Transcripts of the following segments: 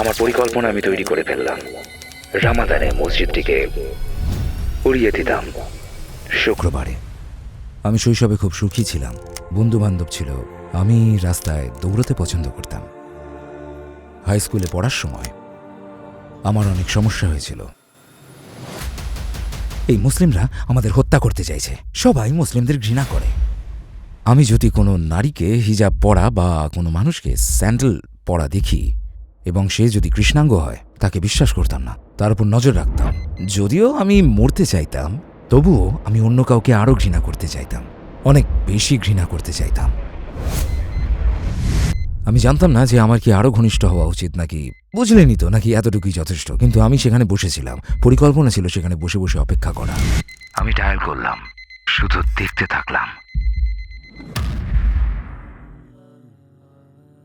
আমার পরিকল্পনা আমি তৈরি করে ফেললাম। রামাদানে মসজিদটিকে উড়িয়ে দিতাম। শুক্রবারে। আমি শৈশবে খুব সুখী ছিলাম। বন্ধু বান্ধব ছিল। আমি রাস্তায় দৌড়তে পছন্দ করতাম। হাই স্কুলে পড়ার সময় আমার অনেক সমস্যা হয়েছিল। এই মুসলিমরা আমাদের হত্যা করতে চাইছে। সবাই মুসলিমদের ঘৃণা করে। আমি যদি কোনো নারীকে হিজাব পরা বা কোনো মানুষকে স্যান্ডেল পরা দেখি এবং সে যদি কৃষ্ণাঙ্গ হয়, তাকে বিশ্বাস করতাম না। তার উপর নজর রাখতাম। যদিও আমি মরতে চাইতাম, তবুও আমি অন্য কাউকে আরও ঘৃণা করতে চাইতাম। অনেক বেশি ঘৃণা করতে চাইতাম। আমি জানতাম না যে আমার কি আরও ঘনিষ্ঠ হওয়া উচিত নাকি বুঝলেনি তো, নাকি এতটুকুই যথেষ্ট। কিন্তু আমি সেখানে বসেছিলাম। পরিকল্পনা ছিল সেখানে বসে বসে অপেক্ষা করা। আমি ডায়াল করলাম, শুধু দেখতে থাকলাম।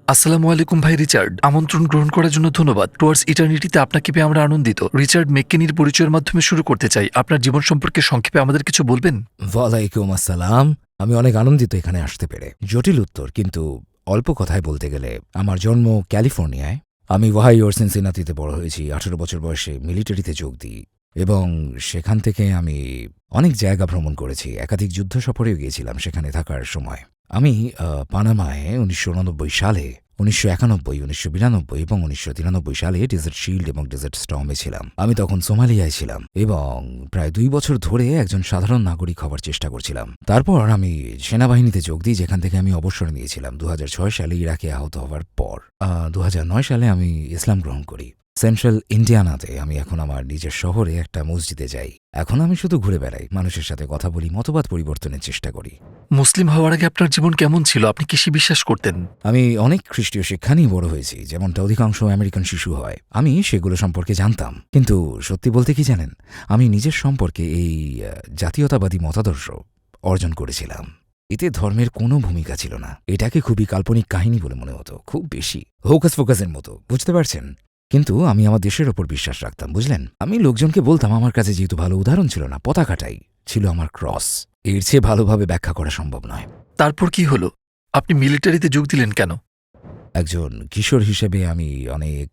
আসসালামু আলাইকুম ভাই রিচার্ড। আমন্ত্রণ গ্রহণ করার জন্য ধন্যবাদ। টুয়ার্ডস ইটার্নিটিতে আপনাকে পেয়ে আমরা আনন্দিত। রিচার্ড মেক্কেনির পরিচয়ের মাধ্যমে শুরু করতে চাই। আপনার জীবন সম্পর্কে সংক্ষেপে আমাদের কিছু বলবেন? ওয়ালাইকুম আসসালাম। আমি অনেক আনন্দিত এখানে আসতে পেরে। জটিল উত্তর, কিন্তু অল্প কথায় বলতে গেলে আমার জন্ম ক্যালিফোর্নিয়ায়। আমি ওয়াহাইওর সিনসিনাতিতে বড় হয়েছি, আঠেরো বছর বয়সে মিলিটারিতে যোগ দিই। এবং সেখান থেকে আমি অনেক জায়গা ভ্রমণ করেছি। একাধিক যুদ্ধ সফরেও গিয়েছিলাম সেখানে থাকার সময়। আমি পানামায় উনিশশো উনানব্বই সালে, উনিশশো একানব্বই, উনিশশো বিরানব্বই এবং উনিশশো তিরানব্বই সালে ডেজার্ট শিল্ড এবং ডেজার্ট স্টর্মে ছিলাম। আমি তখন সোমালিয়ায় ছিলাম এবং প্রায় দুই বছর ধরে একজন সাধারণ নাগরিক হওয়ার চেষ্টা করছিলাম। তারপর আমি সেনাবাহিনীতে যোগ দিই যেখান থেকে আমি অবসর নিয়েছিলাম দু হাজার ছয় সালে ইরাকে আহত হওয়ার পর। দু হাজার নয় সালে আমি ইসলাম গ্রহণ করি। সেন্ট্রাল ইন্ডিয়ানাতে আমি এখন আমার নিজের শহরে একটা মসজিদে যাই। এখন আমি শুধু ঘুরে বেড়াই মানুষের সাথে কথা বলি মতবাদ পরিবর্তনের চেষ্টা করি। মুসলিম হওয়ার আগে আপনার জীবন কেমন ছিল? আপনি কিসে বিশ্বাস করতেন? আমি অনেক খ্রিস্টীয় শিক্ষা নিয়ে বড় হয়েছি যেমনটা অধিকাংশ আমেরিকান শিশু হয়। আমি সেগুলো সম্পর্কে জানতাম। কিন্তু সত্যি বলতে কি জানেন? আমি নিজের সম্পর্কে এই জাতীয়তাবাদী মতাদর্শ অর্জন করেছিলাম। এতে ধর্মের কোনো ভূমিকা ছিল না। এটাকে খুবই কাল্পনিক কাহিনী বলে মনে হতো খুব বেশি। হোকাস ফোকাসের মতো বুঝতে পারছেন? কিন্তু আমি আমার দেশের ওপর বিশ্বাস রাখতাম বুঝলেন? আমি লোকজনকে বলতাম আমার কাছে যেহেতু ভালো উদাহরণ ছিল না পতাকাটাই ছিল আমার ক্রস। এর চেয়ে ভালোভাবে ব্যাখ্যা করা সম্ভব নয়। তারপর কি হলো? আপনি মিলিটারিতে যোগ দিলেন কেন? একজন কিশোর হিসেবে আমি অনেক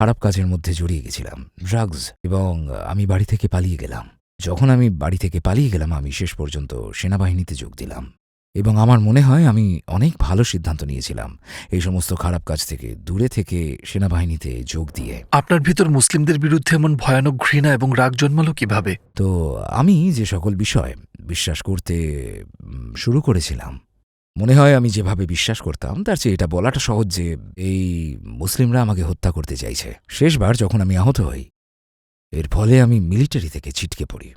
খারাপ কাজের মধ্যে জড়িয়ে গেছিলাম ড্রাগস এবং আমি বাড়ি থেকে পালিয়ে গেলাম। যখন আমি বাড়ি থেকে পালিয়ে গেলাম আমি শেষ পর্যন্ত সেনাবাহিনীতে যোগ দিলাম। এবং আমার মনে হয় আমি অনেক ভালো সিদ্ধান্ত নিয়েছিলাম এই সমস্ত খারাপ কাজ থেকে দূরে থেকে সেনাবাহিনীতে যোগ দিয়ে। আপনার ভিতর মুসলিমদের বিরুদ্ধে এমন ভয়ানক ঘৃণা এবং রাগ জন্মালো কীভাবে? তো আমি যে সকল বিষয় বিশ্বাস করতে শুরু করেছিলাম মনে হয় আমি যেভাবে বিশ্বাস করতাম তার চেয়ে এটা বলাটা সহজ যে এই মুসলিমরা আমাকে হত্যা করতে চাইছে। শেষবার যখন আমি আহত হই এর ফলে আমি মিলিটারি থেকে ছিটকে পড়ি।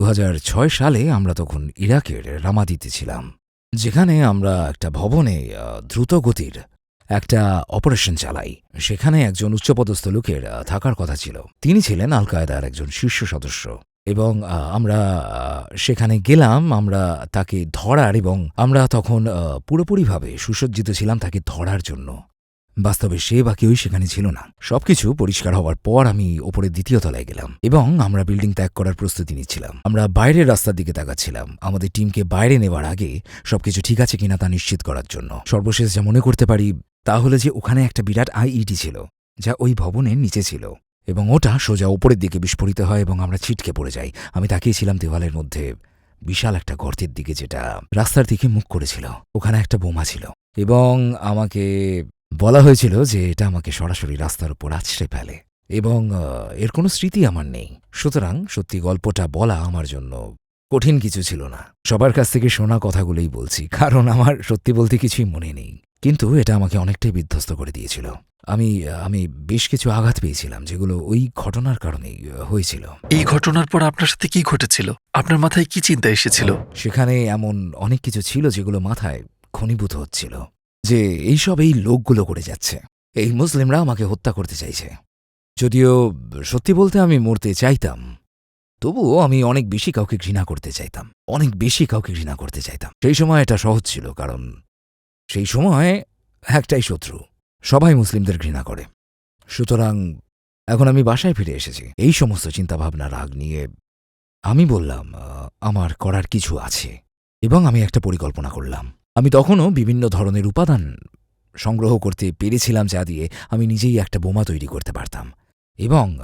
দু হাজার ছয় সালে আমরা তখন ইরাকের রামাদিতে ছিলাম। যেখানে আমরা একটা ভবনে দ্রুতগতির দ্রুত গতির একটা অপারেশন চালাই। সেখানে একজন উচ্চপদস্থ লোকের থাকার কথা ছিল। তিনি ছিলেন আল কায়দার একজন শীর্ষ সদস্য। এবং আমরা সেখানে গেলাম, আমরা তাকে ধরার এবং আমরা তখন পুরোপুরিভাবে সুসজ্জিত ছিলাম তাকে ধরার জন্য। বাস্তবে সে বা কেউই সেখানে ছিল না। সবকিছু পরিষ্কার হওয়ার পর আমি ওপরে দ্বিতীয় তলায় গেলাম এবং আমরা বিল্ডিং ত্যাগ করার প্রস্তুতি নিচ্ছিলাম। আমরা বাইরের রাস্তার দিকে তাকাচ্ছিলাম। আমাদের টিমকে বাইরে নেওয়ার আগে সবকিছু ঠিক আছে কিনা তা নিশ্চিত করার জন্য। সর্বশেষ যা মনে করতে পারি তা হলো যে ওখানে একটা বিরাট আইইডি ছিল, যা ওই ভবনের নিচে ছিল এবং ওটা সোজা ওপরের দিকে বিস্ফোরিত হয় এবং আমরা ছিটকে পড়ে যাই। আমি তাকিয়েছিলাম দেওয়ালের মধ্যে, বিশাল একটা গর্তের দিকে যেটা রাস্তার দিকে মুখ করেছিল। ওখানে একটা বোমা ছিল এবং আমাকে বলা হয়েছিল যে এটা আমাকে সরাসরি রাস্তার উপর আছড়ে ফেলে এবং এর কোনো স্মৃতি আমার নেই। সুতরাং সত্যি গল্পটা বলা আমার জন্য কঠিন কিছু ছিল না। সবার কাছ থেকে শোনা কথাগুলোই বলছি কারণ আমার সত্যি বলতে কিছুই মনে নেই। কিন্তু এটা আমাকে অনেকটাই বিধ্বস্ত করে দিয়েছিল। আমি আমি বেশ কিছু আঘাত পেয়েছিলাম যেগুলো ওই ঘটনার কারণেই হয়েছিল। এই ঘটনার পর আপনার সাথে কি ঘটেছিল? আপনার মাথায় কি চিন্তা এসেছিল? সেখানে এমন অনেক কিছু ছিল যেগুলো মাথায় ঘনীভূত হচ্ছিল। যে এইসব এই লোকগুলো করে যাচ্ছে। এই মুসলিমরা আমাকে হত্যা করতে চাইছে। যদিও সত্যি বলতে আমি মরতে চাইতাম, তবুও আমি অনেক বেশি কাউকে ঘৃণা করতে চাইতাম, অনেক বেশি কাউকে ঘৃণা করতে চাইতাম। সেই সময় এটা সহজ ছিল, কারণ সেই সময় একটাই শত্রু, সবাই মুসলিমদের ঘৃণা করে। সুতরাং এখন আমি বাসায় ফিরে এসেছি। এই সমস্ত চিন্তাভাবনা, রাগ নিয়ে আমি বললাম আমার করার কিছু আছে। এবং আমি একটা পরিকল্পনা করলাম। আমি তখনও বিভিন্ন ধরনের উপাদান সংগ্রহ করতে পেরেছিলাম যা দিয়ে আমি নিজেই একটা বোমা তৈরি করতে পারতাম। এবং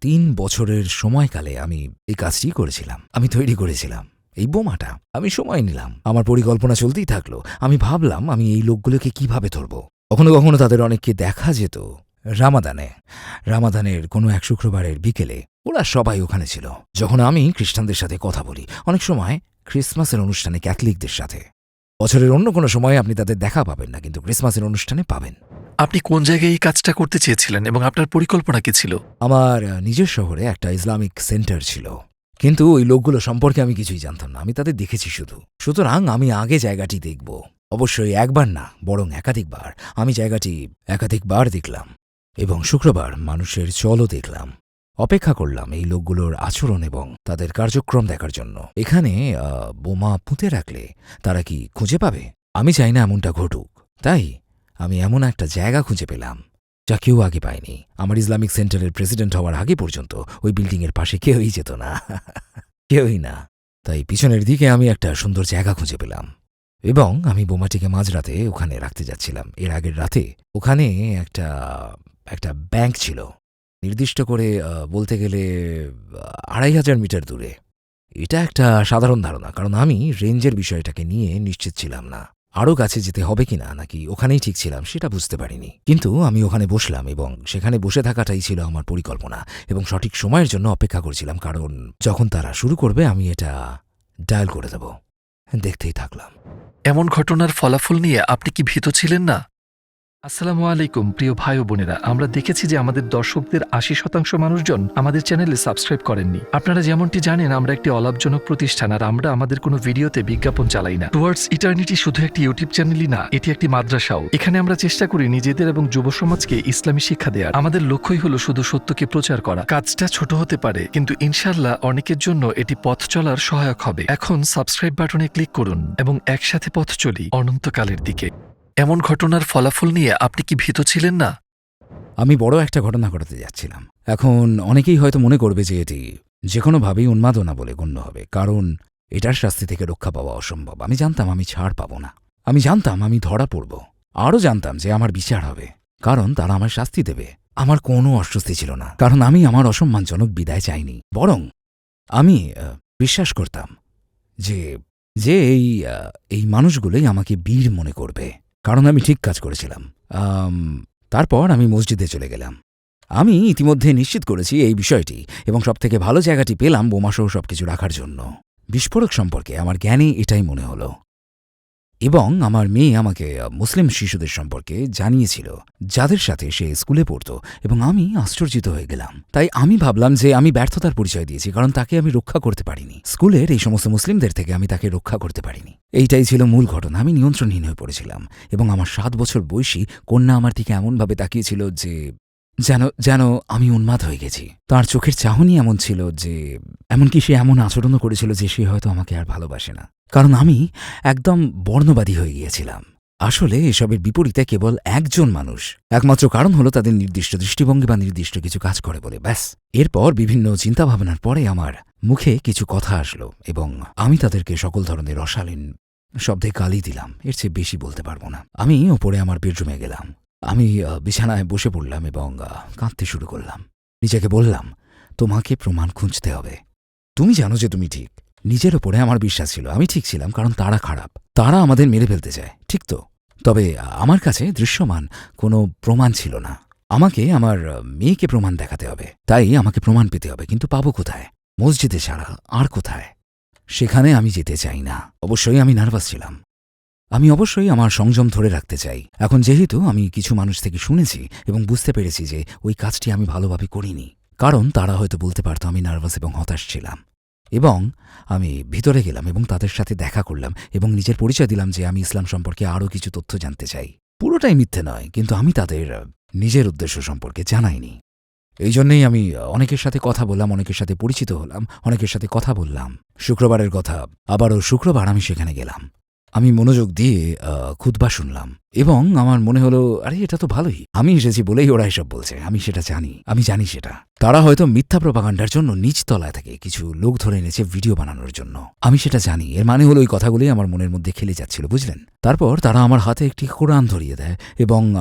তিন বছরের সময়কালে আমি এই কাজটি করেছিলাম। আমি তৈরি করেছিলাম এই বোমাটা। আমি সময় নিলাম। আমার পরিকল্পনা চলতেই থাকল। আমি ভাবলাম আমি এই লোকগুলোকে কীভাবে ধরব? কখনো কখনো তাদের অনেককে দেখা যেত রামাদানে। রামাদানের কোনো এক শুক্রবারের বিকেলে ওরা সবাই ওখানে ছিল। যখন আমি খ্রিস্টানদের সাথে কথা বলি, অনেক সময় ক্রিসমাসের অনুষ্ঠানে ক্যাথলিকদের সাথে। বছরের অন্য কোনো সময়ে আপনি তাদের দেখা পাবেন না কিন্তু ক্রিসমাসের অনুষ্ঠানে পাবেন। আপনি কোন জায়গায় এই কাজটা করতে চেয়েছিলেন এবং আপনার পরিকল্পনা কি ছিল? আমার নিজের শহরে একটা ইসলামিক সেন্টার ছিল। কিন্তু ওই লোকগুলো সম্পর্কে আমি কিছুই জানতাম না আমি তাদের দেখেছি শুধু। সুতরাং আমি আগে জায়গাটি দেখব। অবশ্যই একবার না বরং একাধিকবার। আমি জায়গাটি একাধিকবার দেখলাম এবং শুক্রবার মানুষের চলও দেখলাম। অপেক্ষা করলাম এই লোকগুলোর আচরণ এবং তাদের কার্যক্রম দেখার জন্য। এখানে বোমা পুঁতে রাখলে তারা কি খুঁজে পাবে? আমি চাই না এমনটা ঘটুক। তাই আমি এমন একটা জায়গা খুঁজে পেলাম, যা কেউ আগে পায়নি। আমার ইসলামিক সেন্টারের প্রেসিডেন্ট হওয়ার আগে পর্যন্ত ওই বিল্ডিংয়ের পাশে কেউই যেত না। কেউই না। তাই পিছনের দিকে আমি একটা সুন্দর জায়গা খুঁজে পেলাম এবং আমি বোমাটিকে মাঝরাতে ওখানে রাখতে যাচ্ছিলাম। এর আগের রাতে ওখানে একটা একটা ব্যাংক ছিল। নির্দিষ্ট করে বলতে গেলে আড়াই হাজার মিটার দূরে। এটা একটা সাধারণ ধারণা, কারণ আমি রেঞ্জের বিষয়টাকে নিয়ে নিশ্চিত ছিলাম না। আরও কাছে যেতে হবে কিনা, নাকি ওখানেই ঠিক ছিলাম, সেটা বুঝতে পারিনি। কিন্তু আমি ওখানে বসলাম এবং সেখানে বসে থাকাটাই ছিল আমার পরিকল্পনা এবং সঠিক সময়ের জন্য অপেক্ষা করছিলাম, কারণ যখন তারা শুরু করবে, আমি এটা ডায়াল করে দেব। দেখতেই থাকলাম। এমন ঘটনার ফলাফল নিয়ে আপনি কি ভীত ছিলেন না? আসসালামু আলাইকুম, প্রিয় ভাই ও বোনেরা। আমরা দেখেছি যে আমাদের দর্শকদের আশি শতাংশ মানুষজন আমাদের চ্যানেলে সাবস্ক্রাইব করেননি। আপনারা যেমনটি জানেন, আমরা একটি অলাভজনক প্রতিষ্ঠান আর আমরা আমাদের কোনো ভিডিওতে বিজ্ঞাপন চালাই না। টুয়ার্ডস ইটার্নিটি শুধু একটি ইউটিউব চ্যানেলই না, এটি একটি মাদ্রাসাও। এখানে আমরা চেষ্টা করি নিজেদের এবং যুব সমাজকে ইসলামী শিক্ষা দেওয়ার আমাদের লক্ষ্যই হলো শুধু সত্যকে প্রচার করা। কাজটা ছোট হতে পারে, কিন্তু ইনশাল্লাহ অনেকের জন্য এটি পথ চলার সহায়ক হবে। এখন সাবস্ক্রাইব বাটনে ক্লিক করুন এবং একসাথে পথ চলি অনন্তকালের দিকে। এমন ঘটনার ফলাফল নিয়ে আপনি কি ভীত ছিলেন না? আমি বড় একটা ঘটনা ঘটাতে যাচ্ছিলাম। এখন অনেকেই হয়তো মনে করবে যে এটি যে কোনোভাবেই উন্মাদনা বলে গণ্য হবে, কারণ এটার শাস্তি থেকে রক্ষা পাওয়া অসম্ভব। আমি জানতাম আমি ছাড় পাব না। আমি জানতাম আমি ধরা পড়ব। আরও জানতাম যে আমার বিচার হবে, কারণ তারা আমার শাস্তি দেবে। আমার কোনো অস্বস্তি ছিল না, কারণ আমি আমার অসম্মানজনক বিদায় চাইনি। বরং আমি বিশ্বাস করতাম যে যে এই এই মানুষগুলোই আমাকে বীর মনে করবে। কারণ আমি ঠিক কাজ করেছিলাম। তারপর আমি মসজিদে চলে গেলাম। আমি ইতিমধ্যে নিশ্চিত করেছি এই বিষয়টি এবং সবথেকে ভালো জায়গাটি পেলাম বোমাসহ সব কিছু রাখার জন্য। বিস্ফোরক সম্পর্কে আমার জ্ঞানে এটাই মনে হলো। এবং আমার মেয়ে আমাকে মুসলিম শিশুদের সম্পর্কে জানিয়েছিল, যাদের সাথে সে স্কুলে পড়তো এবং আমি আশ্চর্যিত হয়ে গেলাম। তাই আমি ভাবলাম যে আমি ব্যর্থতার পরিচয় দিয়েছি, কারণ তাকে আমি রক্ষা করতে পারিনি। স্কুলের এই সমস্ত মুসলিমদের থেকে আমি তাকে রক্ষা করতে পারিনি। এইটাই ছিল মূল ঘটনা। আমি নিয়ন্ত্রণহীন হয়ে পড়েছিলাম এবং আমার সাত বছর বয়সী কন্যা আমার দিকে এমনভাবে তাকিয়েছিল যে যেন যেন আমি উন্মাদ হয়ে গেছি। তার চোখের চাহনি এমন ছিল যে, এমনকি সে এমন আচরণও করেছিল যে, সে হয়তো আমাকে আর ভালোবাসে না। কারণ আমি একদম বর্ণবাদী হয়ে গিয়েছিলাম। আসলে এসবের বিপরীতে কেবল একজন মানুষ। একমাত্র কারণ হলো তাদের নির্দিষ্ট দৃষ্টিভঙ্গি বা নির্দিষ্ট কিছু কাজ করে বলে, ব্যাস। এরপর বিভিন্ন চিন্তাভাবনার পরে আমার মুখে কিছু কথা আসলো এবং আমি তাদেরকে সকল ধরনের অশালীন শব্দে গালি দিলাম। এর চেয়ে বেশি বলতে পারব না। আমি ওপরে আমার বেডরুমে গেলাম। আমি বিছানায় বসে পড়লাম এবং কাঁদতে শুরু করলাম। নিজেকে বললাম, তোমাকে প্রমাণ খুঁজতে হবে। তুমি জানো যে তুমি ঠিক। নিজের ওপরে আমার বিশ্বাস ছিল। আমি ঠিক ছিলাম কারণ তারা খারাপ। তারা আমাদের মেরে ফেলতে চায়, ঠিক তো? তবে আমার কাছে দৃশ্যমান কোনো প্রমাণ ছিল না। আমাকে, আমার মেয়েকে প্রমাণ দেখাতে হবে। তাই আমাকে প্রমাণ পেতে হবে। কিন্তু পাবো কোথায়? মসজিদে ছাড়া আর কোথায়? সেখানে আমি যেতে চাই না। অবশ্যই আমি নার্ভাস ছিলাম। আমি অবশ্যই আমার সংযম ধরে রাখতে চাই। এখন যেহেতু আমি কিছু মানুষ থেকে শুনেছি এবং বুঝতে পেরেছি যে ওই কাজটি আমি ভালোভাবে করিনি, কারণ তারা হয়তো বলতে পারত আমি নার্ভাস এবং হতাশ ছিলাম। এবং আমি ভিতরে গেলাম এবং তাদের সাথে দেখা করলাম এবং নিজের পরিচয় দিলাম যে আমি ইসলাম সম্পর্কে আরও কিছু তথ্য জানতে চাই। পুরোটাই মিথ্যে নয়, কিন্তু আমি তাদের নিজের উদ্দেশ্য সম্পর্কে জানাইনি। এই জন্যেই আমি অনেকের সাথে কথা বললাম, অনেকের সাথে পরিচিত হলাম, অনেকের সাথে কথা বললাম। শুক্রবারের কথা, আবারও শুক্রবার আমি সেখানে গেলাম। আমি মনোযোগ দিয়ে খুতবা শুনলাম এবং আমার মনে হলো, আরে, এটা তো ভালোই। আমি এসেছি বলেই ওরা এসব বলছে। আমি সেটা জানি। আমি জানি সেটা। তারা হয়তো মিথ্যা প্রপাগান্ডার জন্য নিচ তলায় থেকে কিছু লোক ধরে এনেছে ভিডিও বানানোর জন্য। আমি সেটা জানি। এর মানে হলো ওই কথাগুলোই আমার মনের মধ্যে খেলে যাচ্ছিল, বুঝলেন? তারপর তারা আমার হাতে একটি কোরআন ধরিয়ে দেয় এবং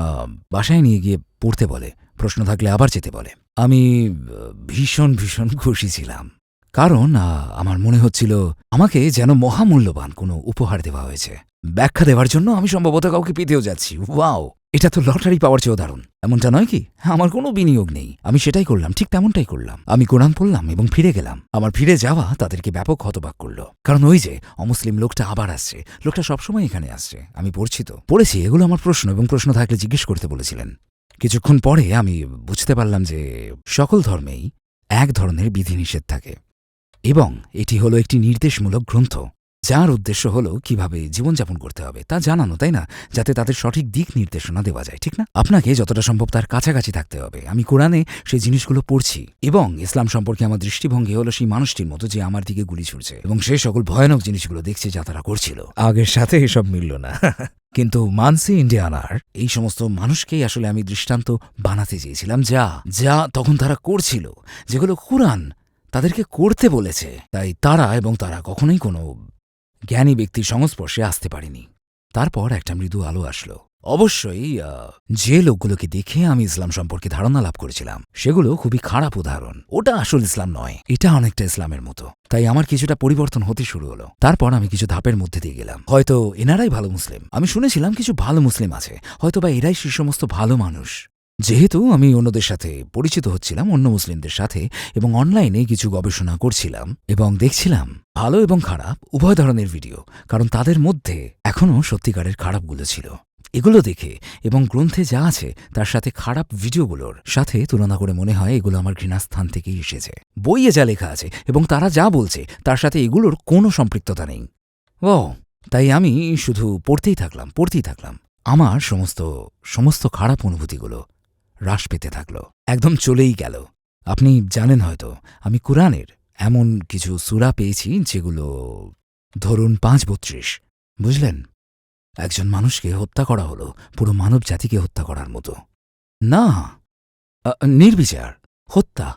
বাসায় নিয়ে গিয়ে পড়তে বলে। প্রশ্ন থাকলে আবার যেতে বলে। আমি ভীষণ ভীষণ খুশি ছিলাম। কারণ আমার মনে হচ্ছিল আমাকে যেন মহামূল্যবান কোনো উপহার দেওয়া হয়েছে। ব্যাখ্যা দেওয়ার জন্য আমি সম্ভবত কাউকে পেতেও যাচ্ছি। ওয়াও! এটা তো লটারি পাওয়ার চেয়েও দারুণ। এমনটা নয় কি? আমার কোনো বিনিয়োগ নেই। আমি সেটাই করলাম, ঠিক তেমনটাই করলাম। আমি কোরআন পড়লাম এবং ফিরে গেলাম। আমার ফিরে যাওয়া তাদেরকে ব্যাপক হতবাক করল। কারণ ওই যে, অমুসলিম লোকটা আবার আসছে। লোকটা সবসময় এখানে আসছে। আমি পড়ছি তো। পড়েছি, এগুলো আমার প্রশ্ন এবং প্রশ্ন থাকলে জিজ্ঞেস করতে বলেছিলেন। কিছুক্ষণ পরে আমি বুঝতে পারলাম যে, সকল ধর্মেই এক ধরনের বিধিনিষেধ থাকে। এবং এটি হলো একটি নির্দেশমূলক গ্রন্থ যার উদ্দেশ্য হলো কীভাবে জীবনযাপন করতে হবে তা জানানো তাই না? যাতে তাদের সঠিক দিক নির্দেশনা দেওয়া যায় ঠিক না? আপনাকে যতটা সম্ভব তার কাছাকাছি থাকতে হবে। আমি কোরআনে সেই জিনিসগুলো পড়ছি এবং ইসলাম সম্পর্কে আমার দৃষ্টিভঙ্গি হলো সেই মানুষটির মতো যে আমার দিকে গুলি ছুড়ছে এবং সে সকল ভয়ানক জিনিসগুলো দেখছে যা তারা করছিল। আগের সাথে এসব মিলল না। কিন্তু মানসি ইন্ডিয়ানার এই সমস্ত মানুষকেই আসলে আমি দৃষ্টান্ত বানাতে চেয়েছিলাম যা যা তখন তারা করছিল যেগুলো কোরআন তাদেরকে করতে বলেছে। তাই তারা এবং তারা কখনোই কোনো জ্ঞানী ব্যক্তির সংস্পর্শে আসতে পারেনি। তারপর একটা মৃদু আলো আসলো। অবশ্যই যে লোকগুলোকে দেখে আমি ইসলাম সম্পর্কে ধারণা লাভ করেছিলাম, সেগুলো খুবই খারাপ উদাহরণ। ওটা আসল ইসলাম নয়। এটা অনেকটা ইসলামের মতো। তাই আমার কিছুটা পরিবর্তন হতে শুরু হলো। তারপর আমি কিছু ধাপের মধ্যে দিয়ে গেলাম। হয়তো এনারাই ভালো মুসলিম। আমি শুনেছিলাম কিছু ভালো মুসলিম আছে। হয়তো বা এরাই সে সমস্ত ভালো মানুষ। যেহেতু আমি অন্যদের সাথে পরিচিত হচ্ছিলাম, অন্য মুসলিমদের সাথে, এবং অনলাইনে কিছু গবেষণা করছিলাম, এবং দেখছিলাম ভালো এবং খারাপ উভয় ধরনের ভিডিও, কারণ তাদের মধ্যে এখনও সত্যিকারের খারাপগুলো ছিল। এগুলো দেখে এবং গ্রন্থে যা আছে, তার সাথে খারাপ ভিডিওগুলোর সাথে তুলনা করে মনে হয় এগুলো আমার ঘৃণাস্থান থেকেই এসেছে। বইয়ে যা লেখা আছে এবং তারা যা বলছে, তার সাথে এগুলোর কোনো সম্পৃক্ততা নেই। ও, তাই আমি শুধু পড়তেই থাকলাম পড়তেই থাকলাম। আমার সমস্ত সমস্ত খারাপ অনুভূতিগুলো হ্রাস পেতে থাকল। একদম চলেই গেল। আপনি জানেন হয়তো, আমি কোরআনের এমন কিছু সুরা পেয়েছি যেগুলো ধরুন পাঁচ বত্রিশ, বুঝলেন? একজন মানুষকে হত্যা করা হলো, পুরো মানব জাতিকে হত্যা করার মতো। না নির্বিচার, হত্যা।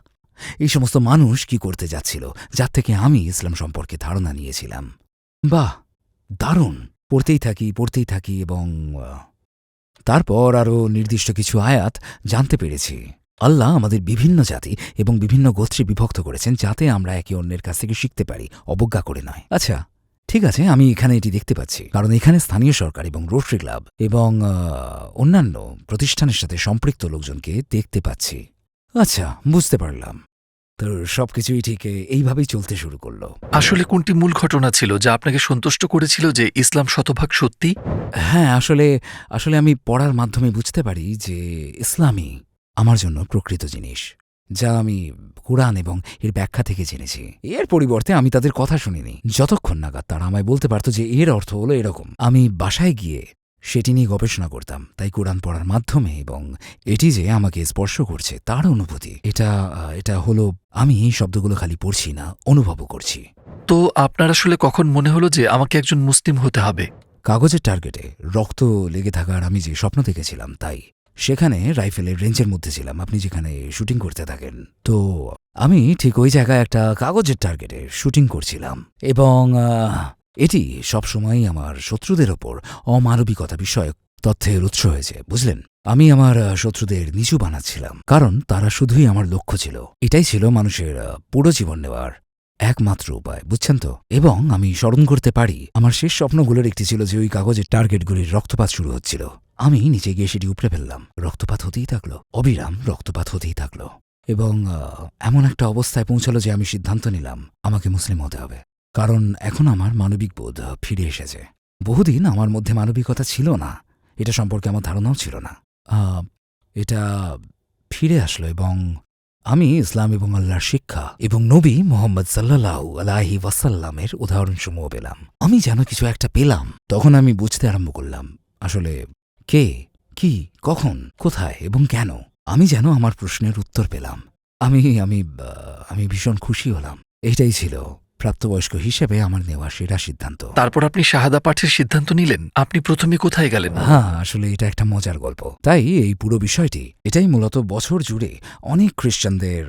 এই সমস্ত মানুষ কি করতে যাচ্ছিল, যার থেকে আমি ইসলাম সম্পর্কে ধারণা নিয়েছিলাম। বাহ, দারুণ। পড়তেই থাকি পড়তেই থাকি এবং তারপর আরও নির্দিষ্ট কিছু আয়াত জানতে পেরেছি। আল্লাহ আমাদের বিভিন্ন জাতি এবং বিভিন্ন গোত্রে বিভক্ত করেছেন যাতে আমরা একে অন্যের কাছ থেকে শিখতে পারি, অবজ্ঞা করে নয়। আচ্ছা ঠিক আছে, আমি এখানে এটি দেখতে পাচ্ছি। কারণ এখানে স্থানীয় সরকার এবং রোটারি ক্লাব এবং অন্যান্য প্রতিষ্ঠানের সাথে সম্পৃক্ত লোকজনকে দেখতে পাচ্ছি। আচ্ছা বুঝতে পারলাম। তো সবকিছুই ঠিক এইভাবেই চলতে শুরু করল। আসলে কোনটি মূল ঘটনা ছিল যা আপনাকে সন্তুষ্ট করেছিল যে ইসলাম শতভাগ সত্যি? হ্যাঁ আসলে আসলে আমি পড়ার মাধ্যমে বুঝতে পারি যে ইসলামই আমার জন্য প্রকৃত জিনিস যা আমি কোরআন এবং এর ব্যাখ্যা থেকে জেনেছি। এর পরিবর্তে আমি তাদের কথা শুনিনি। যতক্ষণ নাগাদ তারা আমায় বলতে পারত যে এর অর্থ হলো এরকম। আমি বাসায় গিয়ে সেটি নিয়ে গবেষণা করতাম। তাই কোরআন পড়ার মাধ্যমে এবং এটি যে আমাকে স্পর্শ করছে তার অনুভূতি এটা এটা হলো আমি এই শব্দগুলো খালি পড়ছি না অনুভবও করছি। তো আপনার আসলে কখন মনে হলো যে আমাকে একজন মুসলিম হতে হবে? কাগজের টার্গেটে রক্ত লেগে থাকার আমি যে স্বপ্ন দেখেছিলাম তাই সেখানে রাইফেলের রেঞ্জের মধ্যে ছিলাম আপনি যেখানে শুটিং করতে থাকেন। তো আমি ঠিক ওই জায়গায় একটা কাগজের টার্গেটে শুটিং করছিলাম এবং এটি সবসময়ই আমার শত্রুদের ওপর অমানবিকতা বিষয়ক তথ্যের উৎস হয়েছে, বুঝলেন? আমি আমার শত্রুদের নিচু বানাচ্ছিলাম, কারণ তারা শুধুই আমার লক্ষ্য ছিল। এটাই ছিল মানুষের পুরো জীবন নেওয়ার একমাত্র উপায়, বুঝছেন তো? এবং আমি স্মরণ করতে পারি, আমার শেষ স্বপ্নগুলোর একটি ছিল যে ওই কাগজের টার্গেটগুলির রক্তপাত শুরু হচ্ছিল। আমি নিচে গিয়ে সেটি উপড়ে ফেললাম। রক্তপাত হতেই থাকল। অবিরাম রক্তপাত হতেই থাকল। এবং এমন একটা অবস্থায় পৌঁছালো যে আমি সিদ্ধান্ত নিলাম, আমাকে মুসলিম হতে হবে। কারণ এখন আমার মানবিক বোধ ফিরে এসেছে। বহুদিন আমার মধ্যে মানবিকতা ছিল না। এটা সম্পর্কে আমার ধারণাও ছিল না। এটা ফিরে আসলো এবং আমি ইসলাম এবং আল্লাহর শিক্ষা এবং নবী মোহাম্মদ সাল্লাহ আলাহি ওয়াসাল্লামের উদাহরণসমূহ পেলাম। আমি যেন কিছু একটা পেলাম, তখন আমি বুঝতে আরম্ভ করলাম, আসলে কে, কি, কখন, কোথায় এবং কেন? আমি যেন আমার প্রশ্নের উত্তর পেলাম। আমি আমি আমি ভীষণ খুশি হলাম। এটাই ছিল প্রাপ্তবয়স্ক হিসেবে আমার নেওয়া সেরা সিদ্ধান্ত। তারপর আপনি শাহাদা পাঠের সিদ্ধান্ত নিলেন। আপনি প্রথমে কোথায় গেলেন? হ্যাঁ আসলে এটা একটা মজার গল্প। তাই এই পুরো বিষয়টি এটাই মূলত বছর জুড়ে অনেক খ্রিস্টানদের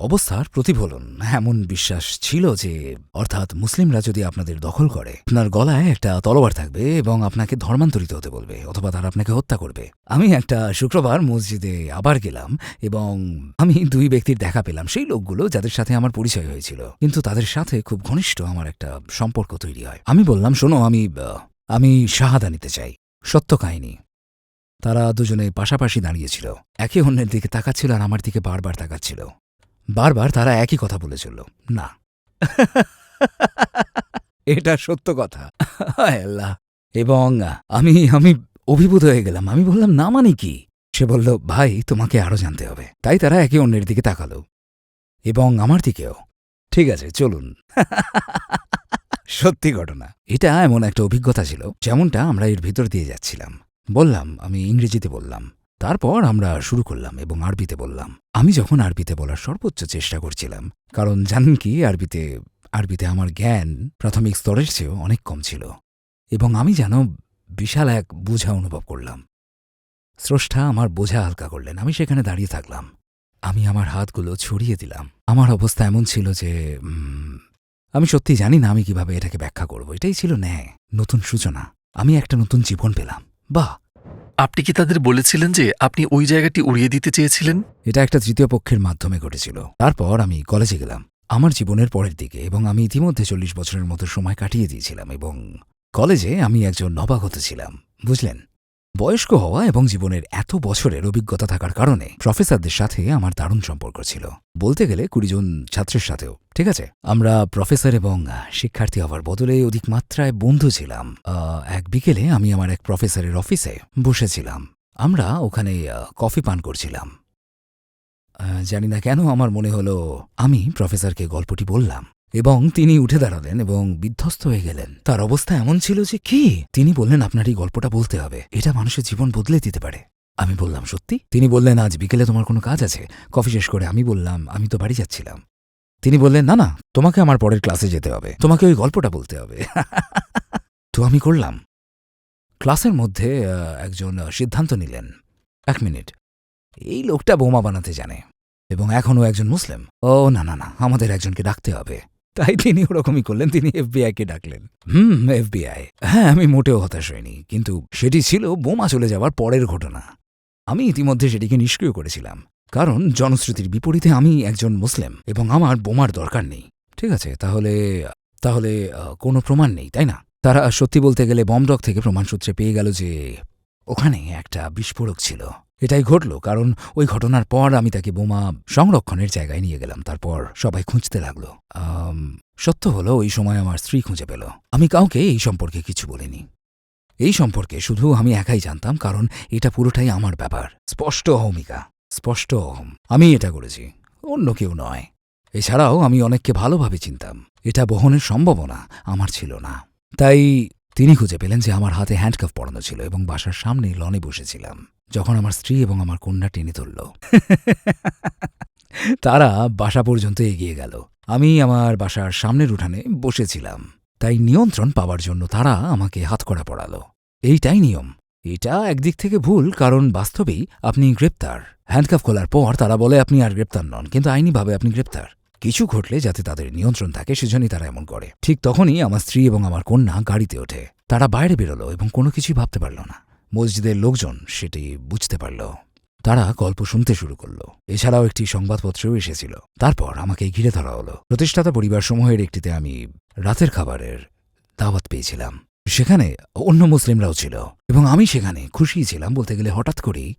অবস্থার প্রতিফলন। এমন বিশ্বাস ছিল যে অর্থাৎ মুসলিমরা যদি আপনাদের দখল করে আপনার গলায় একটা তলোয়ার থাকবে এবং আপনাকে ধর্মান্তরিত হতে বলবে অথবা তারা আপনাকে হত্যা করবে। আমি একটা শুক্রবার মসজিদে আবার গেলাম এবং আমি দুই ব্যক্তির দেখা পেলাম। সেই লোকগুলো যাদের সাথে আমার পরিচয় হয়েছিল। কিন্তু তাদের সাথে খুব ঘনিষ্ঠ আমার একটা সম্পর্ক তৈরি হয়। আমি বললাম, শোনো, আমি আমি শাহাদা নিতে চাই। সত্য কাহিনী। তারা দুজনে পাশাপাশি দাঁড়িয়েছিল। একে অন্যের দিকে তাকাচ্ছিল আর আমার দিকে বারবার তাকাচ্ছিল। বারবার তারা একই কথা বলে না। এটা সত্য কথা। এবং আমি আমি অভিভূত হয়ে গেলাম। আমি বললাম, না মানে কি? সে বলল, ভাই, তোমাকে আরও জানতে হবে। তাই তারা একে অন্যের দিকে তাকালো। এবং আমার দিকেও। ঠিক আছে, চলুন। সত্যি ঘটনা। এটা এমন একটা অভিজ্ঞতা ছিল, যেমনটা আমরা এর ভিতর দিয়ে যাচ্ছিলাম। বললাম, আমি ইংরেজিতে বললাম। তারপর আমরা শুরু করলাম এবং আরবিতে বললাম। আমি যখন আরবিতে বলার সর্বোচ্চ চেষ্টা করছিলাম, কারণ জানেন কি, আরবিতে আরবিতে আমার জ্ঞান প্রাথমিক স্তরের চেয়েও অনেক কম ছিল। এবং আমি যেন বিশাল এক বোঝা অনুভব করলাম। স্রষ্টা আমার বোঝা হালকা করলেন, আমি সেখানে দাঁড়িয়ে থাকলাম। আমি আমার হাতগুলো ছড়িয়ে দিলাম। আমার অবস্থা এমন ছিল যে আমি সত্যি জানি না আমি কীভাবে এটাকে ব্যাখ্যা করব। এটাই ছিল ন্যায় নতুন সূচনা। আমি একটা নতুন জীবন পেলাম। বাহ! আপনি কি তাদের বলেছিলেন যে আপনি ওই জায়গাটি উড়িয়ে দিতে চেয়েছিলেন? এটা একটা তৃতীয় পক্ষের মাধ্যমে ঘটেছিল। তারপর আমি কলেজে গেলাম। আমার জীবনের পরের দিকে এবং আমি ইতিমধ্যে চল্লিশ বছরের মতো সময় কাটিয়ে দিয়েছিলাম এবং কলেজে আমি একজন নবাগত ছিলাম। বুঝলেন? বয়স্ক হওয়া এবং জীবনের এত বছরের অভিজ্ঞতা থাকার কারণে প্রফেসরদের সাথে আমার দারুণ সম্পর্ক ছিল। বলতে গেলে কুড়ি জন ছাত্রের সাথেও, ঠিক আছে? আমরা প্রফেসর এবং শিক্ষার্থী হওয়ার বদলে অধিক মাত্রায় বন্ধু ছিলাম। এক বিকেলে আমি আমার এক প্রফেসরের অফিসে বসেছিলাম। আমরা ওখানে কফি পান করছিলাম। জানি না কেন আমার মনে হলো আমি প্রফেসরকে গল্পটি বললাম। এবং তিনি উঠে দাঁড়ালেন এবং বিধ্বস্ত হয়ে গেলেন। তার অবস্থা এমন ছিল যে কি? তিনি বললেন, আপনার এই গল্পটা বলতে হবে। এটা মানুষের জীবন বদলে দিতে পারে। আমি বললাম, সত্যি? তিনি বললেন, আজ বিকেলে তোমার কোনো কাজ আছে? কফি শেষ করে আমি বললাম, আমি তো বাড়ি যাচ্ছিলাম। তিনি বললেন, না না, তোমাকে আমার পরের ক্লাসে যেতে হবে। তোমাকে ওই গল্পটা বলতে হবে। তো আমি করলাম। ক্লাসের মধ্যে একজন সিদ্ধান্ত নিলেন। এক মিনিট। এই লোকটা বোমা বানাতে জানে এবং এখনও একজন মুসলিম। ও, না না না, আমাদের একজনকে ডাকতে হবে। তাই তিনি ওরকমই করলেন, তিনি এফবিআইকে ডাকলেন। হুম এফবিআই হ্যাঁ আমি মোটেও হতাশ হইনি, কিন্তু সেটি ছিল বোমা চলে যাওয়ার পরের ঘটনা। আমি ইতিমধ্যে সেটিকে নিষ্ক্রিয় করেছিলাম, কারণ জনশ্রুতির বিপরীতে আমি একজন মুসলিম এবং আমার বোমার দরকার নেই। ঠিক আছে, তাহলে তাহলে কোনো প্রমাণ নেই, তাই না? তারা সত্যি বলতে গেলে বমডক থেকে প্রমাণসূত্রে পেয়ে গেল যে, ওখানে একটা বিস্ফোরক ছিল। এটাই ঘটল, কারণ ওই ঘটনার পর আমি তাকে বোমা সংরক্ষণের জায়গায় নিয়ে গেলাম। তারপর সবাই খুঁজতে লাগল। সত্য হলো ওই সময় আমার স্ত্রী খুঁজে পেল। আমি কাউকে এই সম্পর্কে কিছু বলিনি। এই সম্পর্কে শুধু আমি একাই জানতাম, কারণ এটা পুরোটাই আমার ব্যাপার। স্পষ্ট অহমিকা, স্পষ্ট অহম। আমি এটা করেছি, অন্য কেউ নয়। এছাড়াও আমি অনেককে ভালোভাবে চিনতাম। এটা বহনের সম্ভাবনা আমার ছিল না। তাই তিনি খুঁজে পেলেন যে আমার হাতে হ্যান্ডকাফ পড়ানো ছিল এবং বাসার সামনে লনে বসেছিলাম। যখন আমার স্ত্রী এবং আমার কন্যা টেনে তুলল তারা বাসা পর্যন্ত এগিয়ে গেল। আমি আমার বাসার সামনের উঠানে বসেছিলাম। তাই নিয়ন্ত্রণ পাওয়ার জন্য তারা আমাকে হাতকড়া পড়ালো। এইটাই নিয়ম। এটা একদিক থেকে ভুল, কারণ বাস্তবেই আপনি গ্রেপ্তার। হ্যান্ডকাফ খোলার পর তারা বলে, আপনি আর গ্রেপ্তার নন। কিন্তু আইনিভাবে আপনি গ্রেপ্তার। কিছু ঘটলে যাতে তাদের নিয়ন্ত্রণ থাকে, সেজন্যই তারা এমন করে। ঠিক তখনই আমার স্ত্রী এবং আমার কন্যা গাড়িতে ওঠে। তারা বাইরে বেরোলো এবং কোনো কিছুই ভাবতে পারল না। মসজিদের লোকজন সেটি বুঝতে পারল। তারা গল্প শুনতে শুরু করল। এছাড়াও একটি সংবাদপত্রেও এসেছিল। তারপর আমাকে ঘিরে ধরা হলো। প্রতিষ্ঠাতা পরিবারসমূহের একটিতে আমি রাতের খাবারের দাওয়াত পেয়েছিলাম। সেখানে অন্য মুসলিমরাও ছিল এবং আমি সেখানে খুশি ছিলাম বলতে গেলে হঠাৎ করেই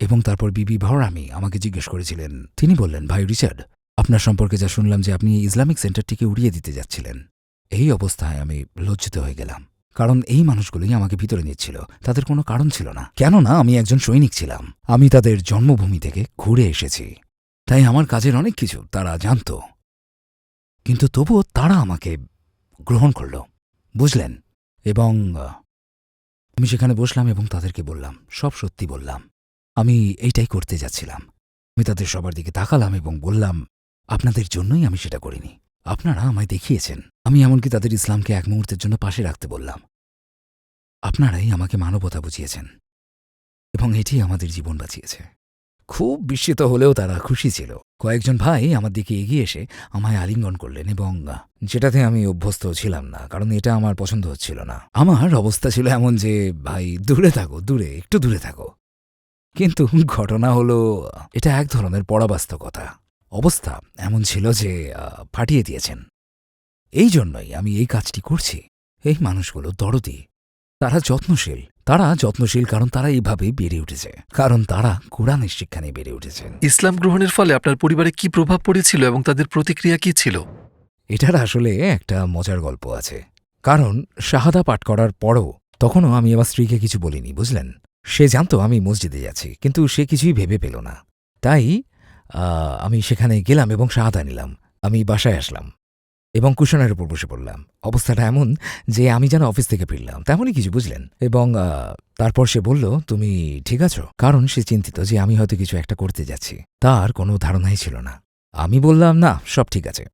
এবং তারপর বিবি ভাওরামি আমাকে জিজ্ঞেস করেছিলেন, তিনি বললেন, ভাই রিচার্ড, আপনার সম্পর্কে যা শুনলাম যে আপনি ইসলামিক সেন্টারটিকে উড়িয়ে দিতে যাচ্ছিলেন। এই অবস্থায় আমি লজ্জিত হয়ে গেলাম। কারণ এই মানুষগুলোই আমাকে ভিতরে নিচ্ছিল। তাদের কোনো কারণ ছিল না। কেননা আমি একজন সৈনিক ছিলাম। আমি তাদের জন্মভূমি থেকে ঘুরে এসেছি। তাই আমার কাজের অনেক কিছু তারা জানত। কিন্তু তবুও তারা আমাকে গ্রহণ করল। বুঝলেন? এবং আমি সেখানে বসলাম এবং তাদেরকে বললাম, সব সত্যি বললাম। আমি এইটাই করতে যাচ্ছিলাম। আমি তাদের সবার দিকে তাকালাম এবং বললাম, আপনাদের জন্যই আমি সেটা করিনি। আপনারা আমায় দেখিয়েছেন। আমি এমনকি তাদের ইসলামকে এক মুহূর্তের জন্য পাশে রাখতে বললাম। আপনারাই আমাকে মানবতা বুঝিয়েছেন এবং এটি আমাদের জীবন বাঁচিয়েছে। খুব বিস্মিত হলেও তারা খুশি ছিল। কয়েকজন ভাই আমার দিকে এগিয়ে এসে আমায় আলিঙ্গন করলেন এবং, যেটাতে আমি অভ্যস্ত ছিলাম না, কারণ এটা আমার পছন্দ হচ্ছিল না। আমার অবস্থা ছিল এমন যে, ভাই, দূরে থাকো, দূরে, একটু দূরে থাকো। কিন্তু ঘটনা হলো, এটা এক ধরনের পরাবাস্তবতা। অবস্থা এমন ছিল যে ফাটিয়ে দিয়েছেন। এই জন্যই আমি এই কাজটি করছি। এই মানুষগুলো দরদি। তারা যত্নশীল। তারা যত্নশীল কারণ তারা এইভাবেই বেড়ে উঠেছে। কারণ তারা কোরআনের শিক্ষা নিয়ে বেড়ে উঠেছেন ইসলাম গ্রহণের ফলে আপনার পরিবারে কি প্রভাব পড়েছিল এবং তাদের প্রতিক্রিয়া কি ছিল? এটার আসলে একটা মজার গল্প আছে। কারণ শাহাদা পাঠ করার পরও তখনও আমি আমার স্ত্রীকে কিছু বলিনি বুঝলেন? সে জানতো আমি মসজিদে যাচ্ছি কিন্তু সে কিছুই ভেবে পেল না। তাই আমি সেখানে গেলাম এবং শাহাদা নিলাম। আমি বাসায় আসলাম। এবং কুশনের উপর বসে পড়লাম। অবস্থাটা এমন যে আমি যেন অফিস থেকে ফিরলাম। তেমনই কিছু বুঝলেন। এবং তারপর সে বলল, তুমি ঠিক আছো? কারণ সে চিন্তিত যে আমি হয়তো কিছু একটা করতে যাচ্ছি। তার কোনো ধারণাই ছিল না। আমি বললাম, না, সব ঠিক আছে।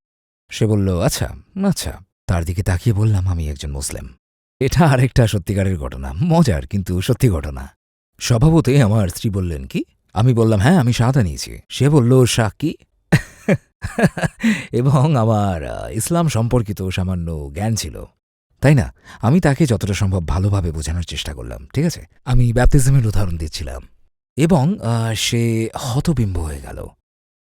সে বলল আচ্ছা আচ্ছা। তার দিকে তাকিয়ে বললাম, আমি একজন মুসলিম। এটা আরেকটা সত্যিকারের ঘটনা। মজার কিন্তু সত্যি ঘটনা। স্বভাবতই আমার স্ত্রী বললেন, কি? আমি বললাম হ্যাঁ আমি সাদা নিয়েছি। সে বলল শাহ কি এবং আমার ইসলাম সম্পর্কিত সামান্য জ্ঞান ছিল। তাই না? আমি তাকে যতটা সম্ভব ভালোভাবে বোঝানোর চেষ্টা করলাম, ঠিক আছে? আমি ব্যাপটিজমের উদাহরণ দিচ্ছিলাম। এবং সে হতবিম্ব হয়ে গেল।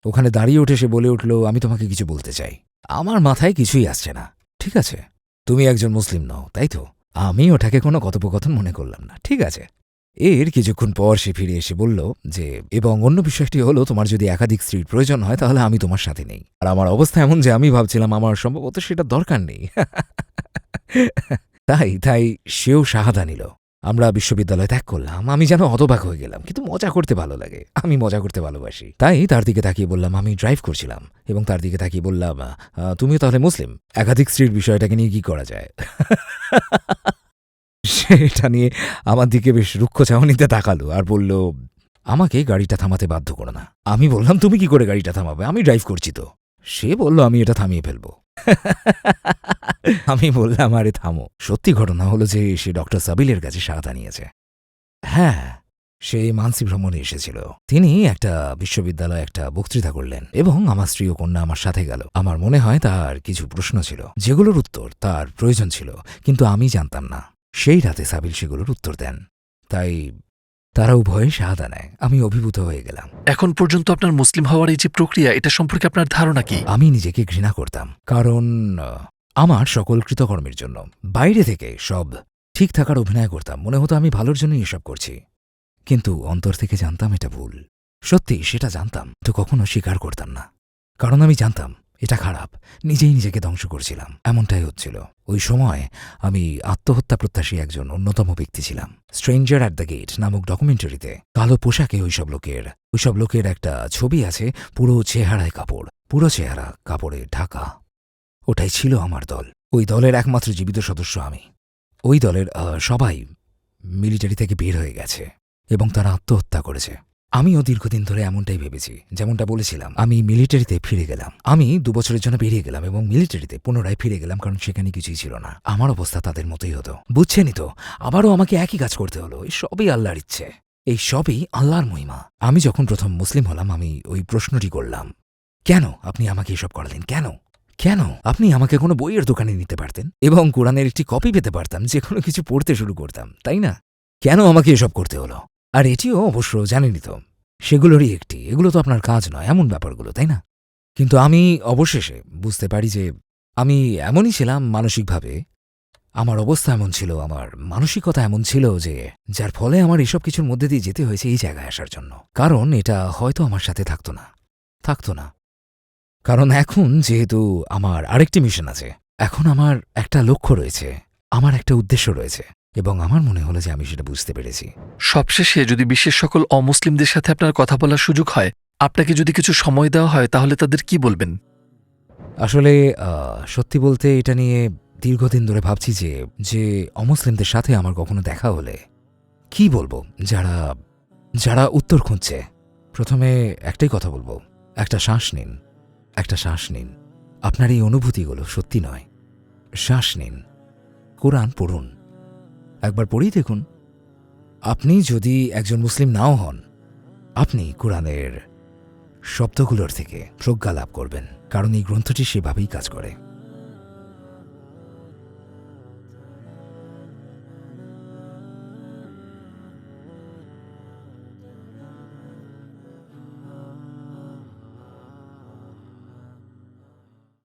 ওখানে দাঁড়িয়ে উঠে সে বলে উঠল, আমি তোমাকে কিছু বলতে চাই। আমার মাথায় কিছুই আসছে না, ঠিক আছে? তুমি একজন মুসলিম নও, তাই তো? আমি ওটাকে কোনো কথোপকথন মনে করলাম না, ঠিক আছে? এর কিছুক্ষণ পর সে ফিরে এসে বলল যে, এবং অন্য বিষয়টি হলো, তোমার যদি একাধিক স্ত্রীর প্রয়োজন হয়, তাহলে আমি তোমার সাথে নেই। আর আমার অবস্থা এমন যে, আমি ভাবছিলাম আমার সম্ভবত সেটা দরকার নেই। তাই তাই সেও শাহাদা নিল। আমরা বিশ্ববিদ্যালয় ত্যাগ করলাম। আমি যেন হতবাক হয়ে গেলাম, কিন্তু মজা করতে ভালো লাগে। আমি মজা করতে ভালোবাসি। তাই তার দিকে তাকিয়ে বললাম, আমি ড্রাইভ করছিলাম। এবং তার দিকে তাকিয়ে বললাম তুমিও তাহলে মুসলিম? একাধিক স্ত্রীর বিষয়টাকে নিয়ে কি করা যায়? সেটা নিয়ে আমার দিকে বেশ রুক্ষ চাহনিতে তাকালো আর বলল, আমাকে গাড়িটা থামাতে বাধ্য করো না। আমি বললাম, তুমি কি করে গাড়িটা থামাবে? আমি ড্রাইভ করছি তো। সে বলল, আমি এটা থামিয়ে ফেলব। আমি বললাম, আরে থামো। সত্যি ঘটনা হলো যে সে ডক্টর সাবিলের কাছে সাহায্য নিয়েছে। হ্যাঁ সে মানসি ভ্রমণে এসেছিল। তিনি একটা বিশ্ববিদ্যালয়ে একটা বক্তৃতা করলেন এবং আমার স্ত্রী ও কন্যা আমার সাথে গেল। আমার মনে হয় তার কিছু প্রশ্ন ছিল, যেগুলোর উত্তর তার প্রয়োজন ছিল, কিন্তু আমি জানতাম না। সেই রাতে সাবিল সেগুলোর উত্তর দেন। তাই তারা উভয়ে শাহাদা নেয়। আমি অভিভূত হয়ে গেলাম। এখন পর্যন্ত আপনার মুসলিম হওয়ার এই যে প্রক্রিয়া এটা সম্পর্কে আপনার ধারণা কি? আমি নিজেকে ঘৃণা করতাম কারণ আহ, আমার সকল কৃতকর্মের জন্য। বাইরে থেকে সব ঠিক থাকার অভিনয় করতাম। মনে হতো আমি ভালোর জন্যই এসব করছি। কিন্তু অন্তর থেকে জানতাম এটা ভুল। সত্যি সেটা জানতাম তো কখনো স্বীকার করতাম না। কারণ আমি জানতাম এটা খারাপ। নিজেই নিজেকে ধ্বংস করছিলাম। এমনটাই হচ্ছিল। ওই সময় আমি আত্মহত্যা প্রত্যাশী একজন অন্যতম ব্যক্তি ছিলাম। স্ট্রেঞ্জার অ্যাট দ্য গেট নামক ডকুমেন্টারিতে কালো পোশাকে ওইসব লোকের ওইসব লোকের একটা ছবি আছে, পুরো চেহারায় কাপড়, পুরো চেহারা কাপড়ে ঢাকা। ওটাই ছিল আমার দল। ওই দলের একমাত্র জীবিত সদস্য আমি। ওই দলের সবাই মিলিটারি থেকে বের হয়ে গেছে এবং তারা আত্মহত্যা করেছে। আমিও দীর্ঘদিন ধরে এমনটাই ভেবেছি, যেমনটা বলেছিলাম, আমি মিলিটারিতে ফিরে গেলাম। আমি দু বছরের জন্য বেরিয়ে গেলাম এবং মিলিটারিতে পুনরায় ফিরে গেলাম কারণ সেখানে কিছুই ছিল না। আমার অবস্থা তাদের মতোই হতো। বুঝছেনই তো? আবারও আমাকে একই কাজ করতে হলো। এই সবই আল্লাহর ইচ্ছে। এই সবই আল্লাহর মহিমা। আমি যখন প্রথম মুসলিম হলাম, আমি ওই প্রশ্নটি করলাম, কেন আপনি আমাকে এসব করালেন? কেন? কেন আপনি আমাকে কোনো বইয়ের দোকানে নিতে পারতেন? এবং কোরআনের একটি কপি পেতে পারতাম যে কোনো কিছু পড়তে শুরু করতাম, তাই না? কেন আমাকে এসব করতে হলো? আর এটিও অবশ্য জানেনই তো, সেগুলোরই একটি। এগুলো তো আপনার কাজ নয়, এমন ব্যাপারগুলো, তাই না? কিন্তু আমি অবশেষে বুঝতে পারি যে আমি এমনই ছিলাম মানসিকভাবে, আমার অবস্থা এমন ছিল, আমার মানসিকতা এমন ছিল যে, যার ফলে আমার এসব কিছুর মধ্যে দিয়ে যেতে হয়েছে এই জায়গায় আসার জন্য। কারণ এটা হয়তো আমার সাথে থাকতো না থাকতো না। কারণ এখন যেহেতু আমার আরেকটি মিশন আছে, এখন আমার একটা লক্ষ্য রয়েছে, আমার একটা উদ্দেশ্য রয়েছে। এবং আমার মনে হলো যে আমি সেটা বুঝতে পেরেছি। সবশেষে যদি বিশ্বের সকল অমুসলিমদের সাথে আপনার কথা বলার সুযোগ হয় আপনাকে যদি কিছু সময় দেওয়া হয় তাহলে তাদের কি বলবেন? আসলে সত্যি বলতে এটা নিয়ে দীর্ঘদিন ধরে ভাবছি যে যে অমুসলিমদের সাথে আমার কখনো দেখা হলে কি বলব? যারা যারা উত্তর খুঁজছে। প্রথমে একটাই কথা বলব একটা শ্বাস নিন একটা শ্বাস নিন। আপনার এই অনুভূতিগুলো সত্যি নয়। শ্বাস নিন। কোরআন পড়ুন। একবার পড়েই দেখুন। আপনি যদি একজন মুসলিম নাও হন, আপনি কোরআনের শব্দগুলোর থেকে প্রজ্ঞা লাভ করবেন, কারণ এই গ্রন্থটি সেভাবেই কাজ করে।